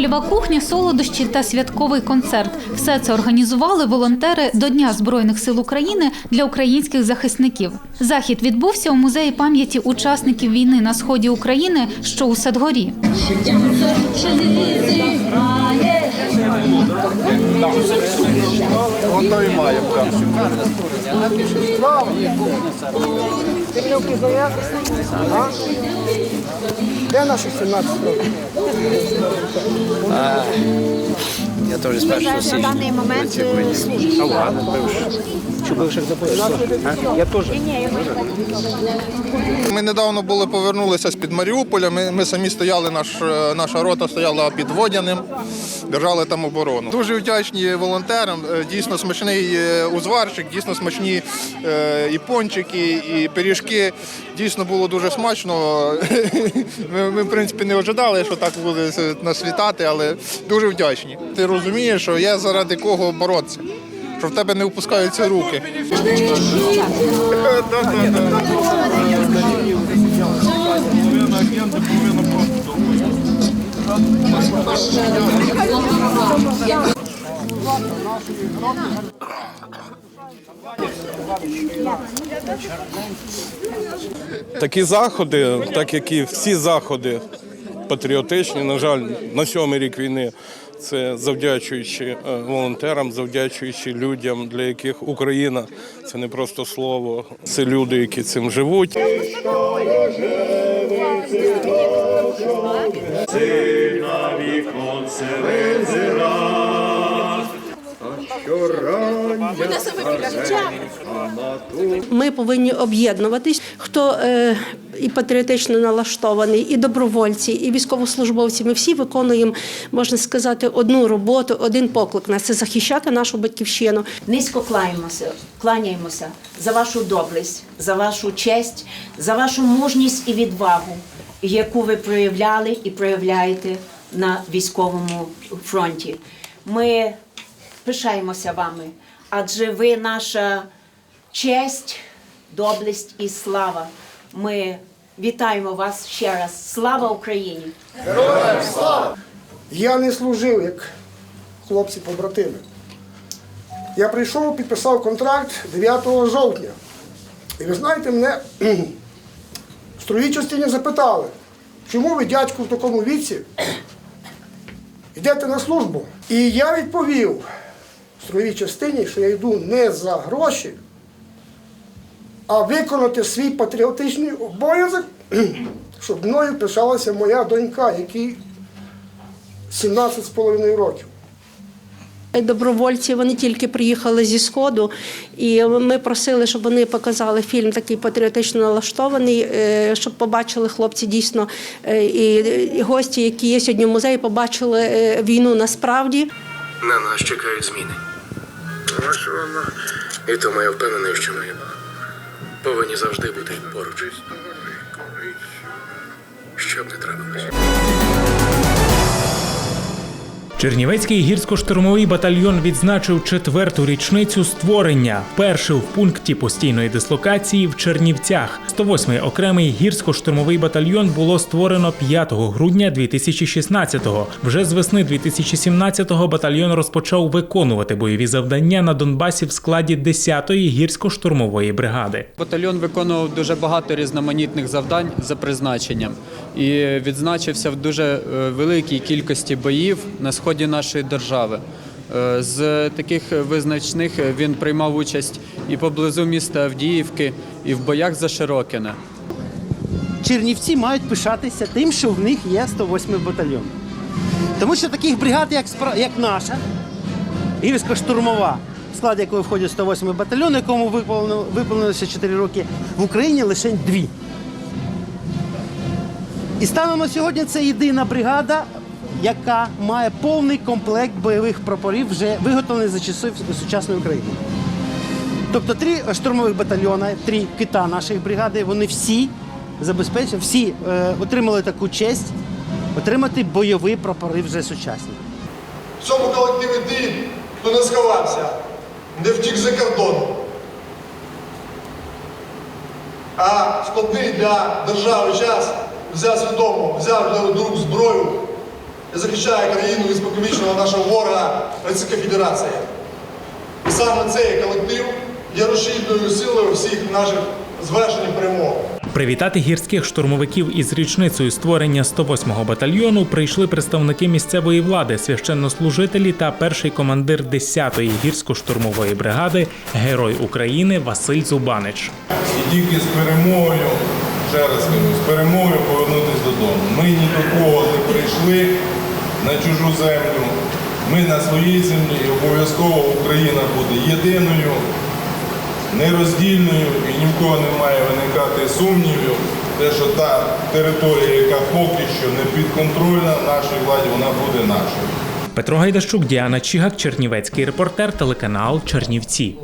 Польова кухня, солодощі та святковий концерт. Все це організували волонтери до Дня Збройних сил України для українських захисників. Захід відбувся у музеї пам'яті учасників війни на сході України, що у Садгорі. Воно і має? Де наші 17 років? Я теж з першого на даний момент е, служить. А ладно, бивши. Чи бивших Я теж. Ми недавно були повернулися з під Маріуполя. Ми, ми самі стояли, наш, е, наша рота стояла під Водяним, держали там оборону. Дуже вдячні волонтерам. Е, Дійсно смачний узварчик, дійсно смачні і пончики, і пиріжки. Дійсно було дуже смачно. Ми, ми в принципі, не ожидали, що так буде нас вітати, але дуже вдячні. Ти розумієш, що є заради кого боротися. Що в тебе не впускаються руки. Такі заходи, так як і всі заходи патріотичні, на жаль, на сьомий рік війни, це завдячуючи е, волонтерам, завдячуючи людям, для яких Україна це не просто слово, це люди, які цим живуть. Ми повинні об'єднуватись. Хто е, і патріотично налаштований, і добровольці, і військовослужбовці. Ми всі виконуємо, можна сказати, одну роботу, один поклик нас це захищати нашу батьківщину. Низько кланяємося, кланяємося за вашу доблесть, за вашу честь, за вашу мужність і відвагу, яку ви проявляли і проявляєте на військовому фронті. Ми пишаємося вами, адже ви наша честь, доблесть і слава. Ми вітаємо вас ще раз. Слава Україні! Героям слава! Я не служив, як хлопці-побратими. Я прийшов, підписав контракт 9 жовтня. І ви знаєте, мене в строїй частині запитали, чому ви, дядьку, в такому віці йдете на службу? І я відповів в строїй частині, що я йду не за гроші, а виконати свій патріотичний обов'язок, щоб мною пишалася моя донька, якій 17 з половиною років. Добровольці вони тільки приїхали зі сходу, і ми просили, щоб вони показали фільм такий патріотично налаштований, е, щоб побачили хлопці дійсно е, і, і гості, які є сьогодні в музеї, побачили е, війну насправді. На нас чекають зміни. Ось. І тому я впевнений, що ми повинні завжди бути поруч. Що б не трапилось. Чернівецький гірсько-штурмовий батальйон відзначив четверту річницю створення, вперше в пункті постійної дислокації в Чернівцях. 108-й окремий гірсько-штурмовий батальйон було створено 5 грудня 2016-го. Вже з весни 2017-го батальйон розпочав виконувати бойові завдання на Донбасі в складі 10-ї гірсько-штурмової бригади. Батальйон виконував дуже багато різноманітних завдань за призначенням і відзначився в дуже е, великій кількості боїв на сході нашої держави. Е, З таких визначних він приймав участь і поблизу міста Авдіївки, і в боях за Широкине. Чернівці мають пишатися тим, що в них є 108 батальйон. Тому що таких бригад, як, як наша, гірська штурмова, в склад якої входить 108 батальйон, якому виповнилося 4 роки, в Україні лише дві. І станом на сьогодні це єдина бригада, яка має повний комплект бойових прапорів, вже виготовлений за часів сучасної України. Тобто три штурмових батальйони, три кита наших бригади, вони всі забезпечені, всі е, отримали таку честь отримати бойові прапори вже сучасні. В цьому колективі ти, хто не сховався, не втік за кордон. А складний для держави час взяв свідомо, взяв до рук зброю і захищає країну від споконвічного нашого ворога Російська Федерація. І саме цей колектив є розширеною силою всіх наших звершень і перемог. Привітати гірських штурмовиків із річницею створення 108-го батальйону прийшли представники місцевої влади, священнослужителі та перший командир 10-ї гірсько-штурмової бригади, герой України Василь Зубанич. І тільки з перемогою, ще раз кажу, з перемогою повернутися додому. Ми ні до кого не прийшли на чужу землю. Ми на своїй землі і обов'язково Україна буде єдиною, нероздільною і ні в кого не має виникати сумнівів, те, що та територія, яка поки що не підконтрольна нашій владі, вона буде нашою. Петро Гайдащук, Діана Чігак, Чернівецький репортер, телеканал Чернівці.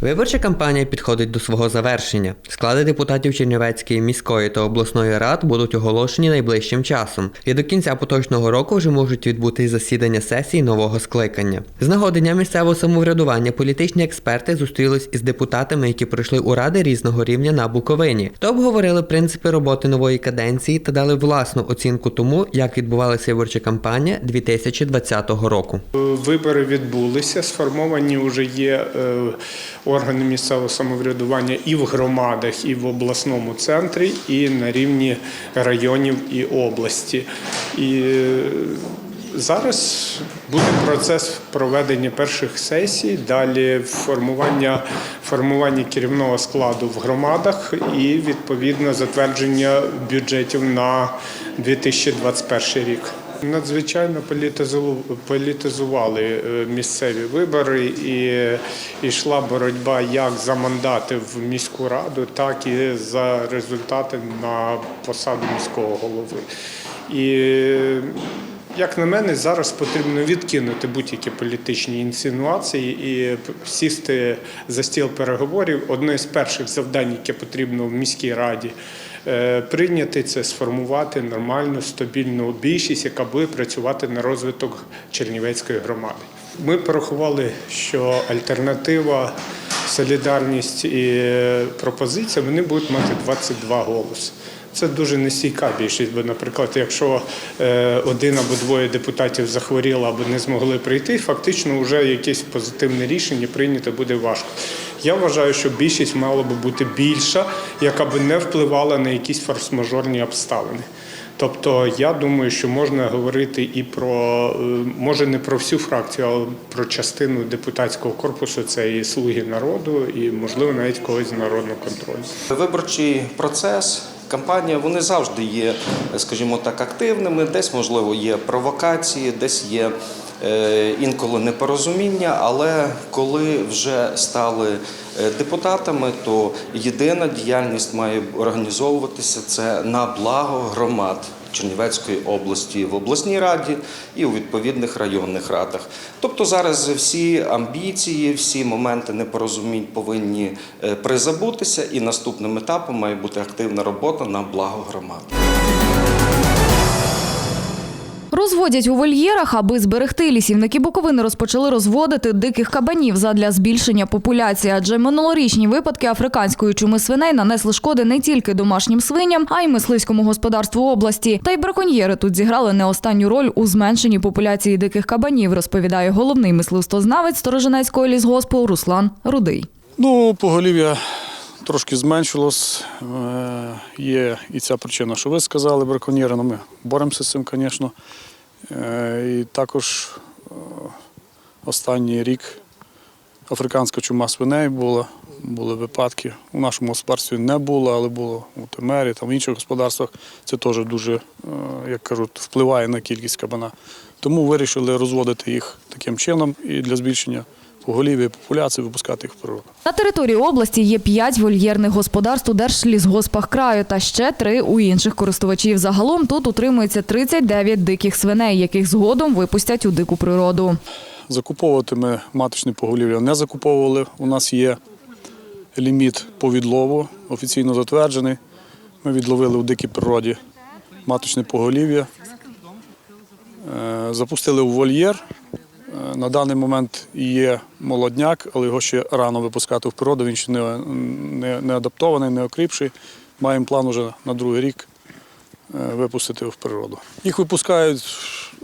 Виборча кампанія підходить до свого завершення. Склади депутатів Чернівецької міської та обласної рад будуть оголошені найближчим часом, і до кінця поточного року вже можуть відбутись засідання сесії нового скликання. З нагоди дня місцевого самоврядування політичні експерти зустрілись із депутатами, які пройшли у ради різного рівня на Буковині, та обговорили принципи роботи нової каденції та дали власну оцінку тому, як відбувалася виборча кампанія 2020 року. Вибори відбулися, сформовані вже є е, органи місцевого самоврядування і в громадах, і в обласному центрі, і на рівні районів і області. І е, зараз буде процес проведення перших сесій, далі формування, формування керівного складу в громадах і відповідно затвердження бюджетів на 2021 рік. Надзвичайно політизували е, місцеві вибори і йшла боротьба як за мандати в міську раду, так і за результати на посаду міського голови. І як на мене, зараз потрібно відкинути будь-які політичні інсинуації і сісти за стіл переговорів. Одне з перших завдань, яке потрібно в міській раді е, прийняти, це сформувати нормальну стабільну більшість, яка буде працювати на розвиток Чернівецької громади. Ми порахували, що альтернатива, солідарність і е, пропозиція вони будуть мати 22 голоси. Це дуже нестійка більшість, бо, наприклад, якщо е, один або двоє депутатів захворіло або не змогли прийти, фактично вже якесь позитивне рішення прийняти буде важко. Я вважаю, що більшість мала би бути більша, яка би не впливала на якісь форс-мажорні обставини. Тобто я думаю, що можна говорити і про е, може не про всю фракцію, але про частину депутатського корпусу. Це і слуги народу, і можливо навіть когось з народного контролю. Виборчий процес, кампанія, вони завжди є, скажімо так, активними. Десь, можливо, є провокації, десь є інколи непорозуміння, але коли вже стали е, депутатами, то єдина діяльність має організовуватися це на благо громад. Чернівецької області в обласній раді і у відповідних районних радах. Тобто зараз всі амбіції, всі моменти непорозумінь повинні е, призабутися, і наступним етапом має бути активна робота на благо громад. Розводять у вольєрах, аби зберегти лісівники Буковини розпочали розводити диких кабанів задля збільшення популяції, адже минулорічні випадки африканської чуми свиней нанесли шкоди не тільки домашнім свиням, а й мисливському господарству області. Та й браконьєри тут зіграли не останню роль у зменшенні популяції диких кабанів, розповідає головний мисливстознавець Сторожинецького лісгоспу Руслан Рудий. Ну, поголів'я трошки зменшилось. Е, Є і ця причина, що ви сказали, браконьєри, ну, ми боремося з цим, звісно. Е, І також е, останній рік африканська чума свиней була, були випадки. У нашому господарстві не було, але було у Темері, там в інших господарствах. Це теж дуже, як кажуть, впливає на кількість кабана. Тому вирішили розводити їх таким чином і для збільшення поголів'я популяції випускати їх в природу. На території області є п'ять вольєрних господарств у Держлісгоспах краю та ще три у інших користувачів. Загалом тут утримується 39 диких свиней, яких згодом випустять у дику природу. Закуповувати ми маточне поголів'я не закуповували. У нас є ліміт по відлову, офіційно затверджений. Ми відловили в дикій природі маточне поголів'я. Е, Запустили в вольєр. Е, На даний момент є молодняк, але його ще рано випускати в природу. Він ще не, не, не адаптований, не окріпший. маємо план уже на другий рік е, випустити в природу. Їх випускають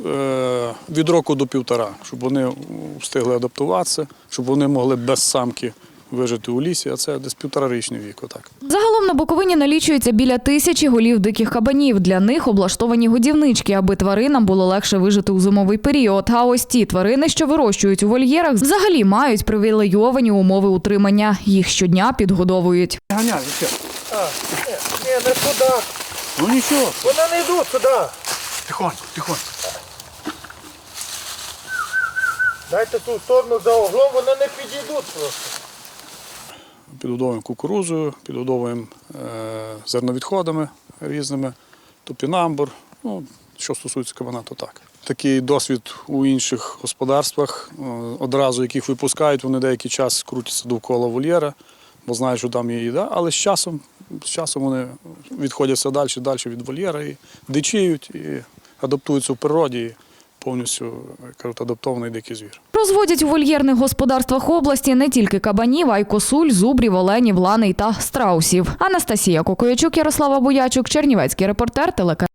е, від року до півтора, щоб вони встигли адаптуватися, щоб вони могли без самки вижити у лісі, а це десь півторарічний вік. Отак. На Буковині налічується біля тисячі голів диких кабанів. Для них облаштовані годівнички, аби тваринам було легше вижити у зимовий період. А ось ті тварини, що вирощують у вольєрах, взагалі мають привілейовані умови утримання. Їх щодня підгодовують. Ганяй, все. Ні, не туди. Ну нічого. Вони не йдуть туди. Тихонько, тихонько. Дайте ту сторону за углом, вони не підійдуть просто. Підгодовуємо кукурузою, підгодовуємо е, зерновідходами різними, топінамбур. Ну, що стосується кабана, то так. Такий досвід у інших господарствах, е, одразу яких випускають, вони деякий час крутяться довкола вольєра, бо знають, що там є їда, але з часом, з часом вони відходять все далі, далі від вольєра і дичіють, і адаптуються в природі, і повністю кажуть, адаптований дикий звір. Розводять у вольєрних господарствах області не тільки кабанів, а й косуль, зубрів, оленів, ланей та страусів. Анастасія Кокоячук, Ярослава Боячук, Чернівецький репортер, телеканал.